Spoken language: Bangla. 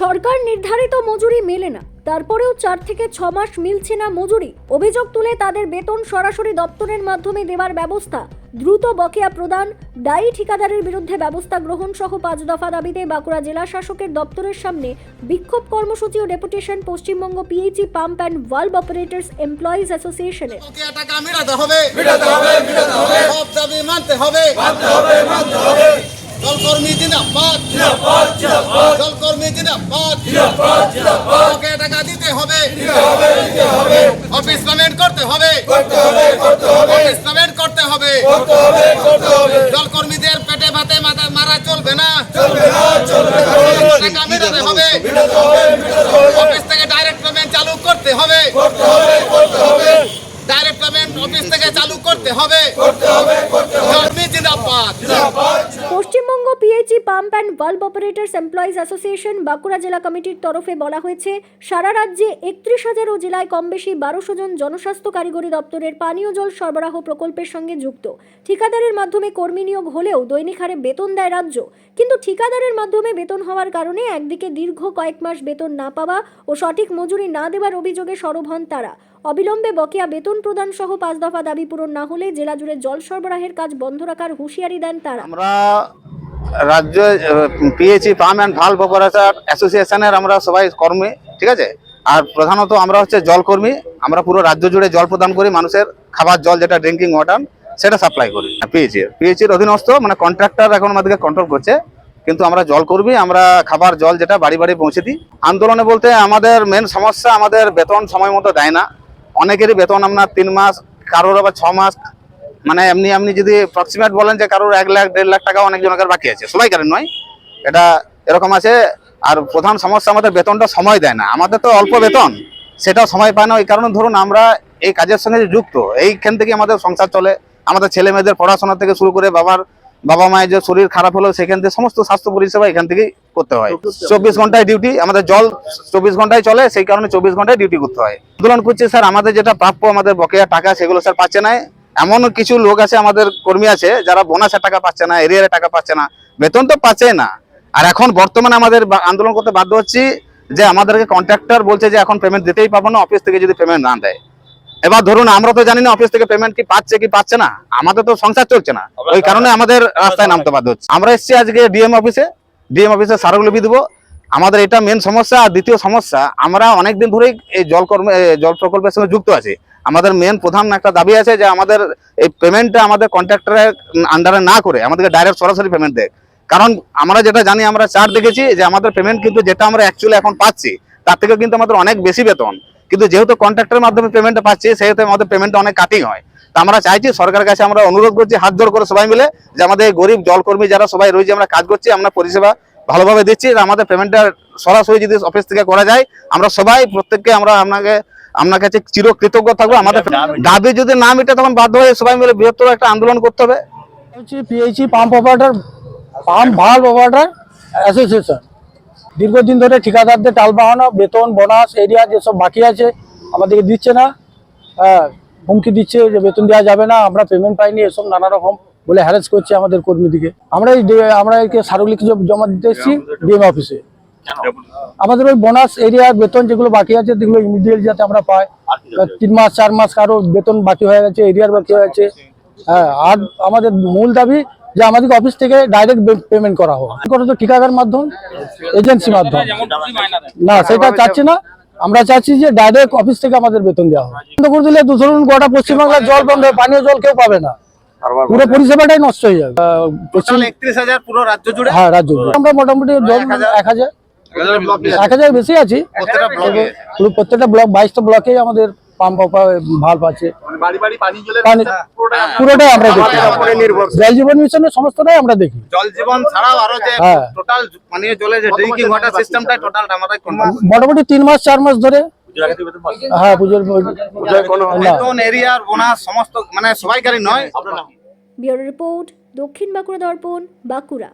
সরকার নির্ধারিত মজুরি মেলে না। তারপরেও চার থেকে ছ মাস মিলছে না মজুরি। অভিযোগ তুলে তাদের বেতন সরাসরি দপ্তরের মাধ্যমে দেওয়ার ব্যবস্থা। দ্রুত বকেয়া প্রদান দায়ী ঠিকাদারের বিরুদ্ধে ব্যবস্থা গ্রহণ সহ পাঁচ দফা দাবিতে বাঁকুড়া জেলা শাসকের দপ্তরের সামনে বিক্ষোভ কর্মসূচি ও deputation Paschimbanga P H E pump and valve operators employees অ্যাসোসিয়েশনের। বকেয়া টাকা মেটাতে হবে। মেটাতে হবে মেটাতে হবে। সব দাবি মানতে হবে। মানতে হবে মানতে হবে। জলকর্মী জিন্দাবাদ। জিন্দাবাদ জিন্দাবাদ। জলকর্মী জিন্দাবাদ। জিন্দাবাদ জিন্দাবাদ। বকেয়া টাকা দিতে হবে। দিতে হবে দিতে হবে। অফিস পেমেন্ট করতে হবে। করতে হবে করতে হবে। অফিস পেমেন্ট করতে হবে। করতে হবে করতে হবে। জলকর্মীদের পেটে ভাতে মাথা মারা চলবে না। চলবে না চলবে না টাকা মেটাতে হবে। মেটাতে হবে মেটাতে হবে। অফিস থেকে ডাইরেক্ট পেমেন্ট চালু করতে হবে। করতে হবে করতে হবে। ডাইরেক্ট পেমেন্ট অফিস থেকে চালু করতে হবে। করতে হবে করতে হবে। জিন্দাবাদ। জিন্দাবাদ। Pump and valve operators employees association Bankura জেলা কমিটির তরফে বলা হয়েছে, সারা রাজ্যে একত্রিশ হাজার ও জেলায় কম বেশি বারোশো জন জনস্বাস্থ্য কারিগরি দপ্তরের পানীয় জল সরবরাহ প্রকল্পের সঙ্গে যুক্ত। ঠিকাদারের মাধ্যমে কর্মী নিয়োগ হলেও দৈনিক হারে বেতন দেয় রাজ্য। কিন্তু ঠিকাদারের মাধ্যমে বেতন হওয়ার কারণে একদিকে দীর্ঘ কয়েক মাস বেতন না পাওয়া ও সঠিক মজুরি না দেওয়ার অভিযোগে সরব হন তারা। অবিলম্বে বকেয়া বেতন প্রদান সহ পাঁচ দফা দাবি পূরণ না হলে জেলা জুড়ে জল সরবরাহের কাজ বন্ধ রাখার হুঁশিয়ারি দেন তারা। আমরা রাজ্য P H E pump and valve operator অ্যাসোসিয়েশনের আমরা সবাই কর্মী, ঠিক আছে? আর প্রধানত আমরা হচ্ছে জলকর্মী, আমরা পুরো রাজ্য জুড়ে জল প্রদান করি, মানুষের খাবার, জল যেটা ড্রিঙ্কিং ওয়াটার সেটা সাপ্লাই করি। পিএইচি পিএইচির অধীনস্থ মানে কন্ট্রাক্টর এখন আমাদেরকে কন্ট্রোল করছে, কিন্তু আমরা জল কর্মী আমরা খাবার, জল যেটা বাড়ি বাড়ি পৌঁছে দিই। আন্দোলনে বলতে আমাদের মেন সমস্যা আমাদের বেতন সময় মতো দেয় না। অনেকেরই বেতন আপনার তিন মাস, কারোর আবার ছ মাস মানে এমনি আপনি যদি প্রক্সিমেট বলেন যে কারোর এক লাখ, দেড় লাখ টাকা অনেক জনকের বাকি আছে, সবাই কারণ নয়। এটা এরকম আছে, আর প্রধান সমস্যা আমাদের বেতনটা সময় দেয় না। আমাদের তো অল্প বেতন, সেটাও সময় পায় না, ওই কারণে ধরুন আমরা এই কাজের সঙ্গে যুক্ত, এইখান থেকে আমাদের সংসার চলে, আমাদের ছেলে মেয়েদের পড়াশোনা থেকে শুরু করে বাবার, বাবা মায়ের যে শরীর খারাপ হলো সেখান থেকে সমস্ত স্বাস্থ্য পরিষেবা এখান থেকেই করতে হয়। চব্বিশ ঘন্টায় ডিউটি আমাদের জল চব্বিশ ঘন্টায় চলে, সেই কারণে চব্বিশ ঘন্টায় ডিউটি করতে হয়। আন্দোলন করছে স্যার, আমাদের যেটা প্রাপ্য, আমাদের বকেয়া টাকা, সেগুলো স্যার পাচ্ছে না। এমন কিছু লোক আছে আমাদের কর্মী আছে যারা বোনাসের টাকা পাচ্ছে না এরিয়ারের টাকা পাচ্ছে না। বেতন তো পাচ্ছে না। আর এখন বর্তমানে আমাদের আন্দোলন করতে বাধ্য হচ্ছি যে আমাদেরকে কন্ট্রাক্টর বলছে যে এখন পেমেন্ট দিতেই পাবো না অফিস থেকে যদি পেমেন্ট না দেয়। এবার ধরুন আমরা তো জানি না অফিস থেকে পেমেন্ট কি পাচ্ছে কি পাচ্ছে না। আমাদের তো সংসার চলছে না। ওই কারণে আমাদের রাস্তায় নামতে বাধ্য হচ্ছে। আমরা এসেছি আজকে ডিএম অফিসে ডিএম অফিসে স্মারকলিপি দেবো। আমাদের এটা মেন সমস্যা। আর দ্বিতীয় সমস্যা আমরা অনেকদিন ধরেই এই জল কর্ম জল প্রকল্পের সঙ্গে যুক্ত আছি। আমাদের মেন প্রধান একটা দাবি আছে যে আমাদের এই পেমেন্টটা আমাদের কন্ট্রাক্টরের আন্ডারে না করে, আমাদেরকে ডাইরেক্ট সরাসরি পেমেন্ট দেয়। কারণ আমরা যেটা জানি, আমরা চার দেখেছি যে আমাদের পেমেন্ট কিন্তু যেটা আমরা অ্যাকচুয়ালি এখন পাচ্ছি, তার থেকে কিন্তু আমাদের অনেক বেশি বেতন। কিন্তু যেহেতু কন্ট্রাক্টের মাধ্যমে পেমেন্টটা পাচ্ছি, সেহেতু আমাদের পেমেন্টটা অনেক কাটিং হয়। তা আমরা চাইছি সরকারের কাছে আমরা অনুরোধ করছি, হাত জোর করে সবাই মিলে যে আমাদের গরিব জলকর্মী যারা সবাই রয়েছে, আমরা কাজ করছি, আমরা পরিষেবা ভালোভাবে দিচ্ছি আমাদের পেমেন্টটা সরাসরি যদি অফিস থেকে করা যায়, আমরা সবাই প্রত্যেককে আমরা আপনাকে আপনার কাছে চির কৃতজ্ঞ থাকব আমাদের দাবি যদি না মিটে তখন বাধ্য হয়ে সবাই মিলে বৃহত্তর একটা আন্দোলন করতে হবে। P H E pump operator pump valve operator association দীর্ঘদিন ধরে ঠিকাদারদের টাল বাহানো বেতন বোনাস এরিয়া যেসব বাকি আছে আমাদেরকে দিচ্ছে না। হ্যাঁ হুমকি দিচ্ছে যে বেতন দেওয়া যাবে না আমরা পেমেন্ট পাইনি এসব নানা রকম বলে হ্যারেস করছে আমাদের কর্মীদিকে। আমরা এই আমরা একে জ- জমা দিতে এসেছি ডিএম অফিসে আমাদের ওই বোনাস এরিয়া বেতন যেগুলো বাকি আছে সেগুলো ইমিডিয়েট যাতে আমরা পাই। তিন মাস চার মাস কারও বেতন বাকি হয়ে গেছে এরিয়ার বাকি হয়ে গেছে। হ্যাঁ আর আমাদের মূল দাবি যে আমাদের অফিস থেকে ডাইরেক্ট পেমেন্ট করা হোক। করে তো ঠিকাদার মাধ্যম এজেন্সি মাধ্যম। না সেটা চাচ্ছি না। আমরা চাচ্ছি যে ডাইরেক্ট অফিস থেকে আমাদের বেতন দেওয়া হবে বন্ধ করে দিলে ধরুন গোটা পশ্চিমবাংলার জল বন্ধ হয়ে পানীয় জল কেউ পাবে না। পুরো পরিষেবাটাই নষ্ট হয়ে যাবে। পশ্চিম একত্রিশ হাজার পুরো রাজ্য জুড়ে? হ্যাঁ রাজ্য জুড়ে। আমরা মোটামুটি জল এক হাজার। এক হাজার বেশি আছি। প্রত্যেকটা ব্লকে প্রত্যেকটা ব্লক বাইশটা ব্লকেই আমাদের পাম্প ভাল্ব আছে। বাড়ি বাড়ি পানি জলের পানি পুরোটাই আমরা দেখি। নির্ভর জল জীবন মিশনের সমস্তটাই আমরা দেখি। জল জীবন ছাড়াও আরও যে হ্যাঁ। টোটাল পানীয় যে ড্রিঙ্কিং ওয়াটার সিস্টেমটা টোটাল আমাদের মোটামুটি তিন মাস চার মাস ধরে হ্যাঁ পুজোর না। এরিয়ার বোনাস সমস্ত মানে সবাইকারই নয়। ব্যুরো রিপোর্ট দক্ষিণ বাঁকুড়া দর্পণ বাঁকুড়া।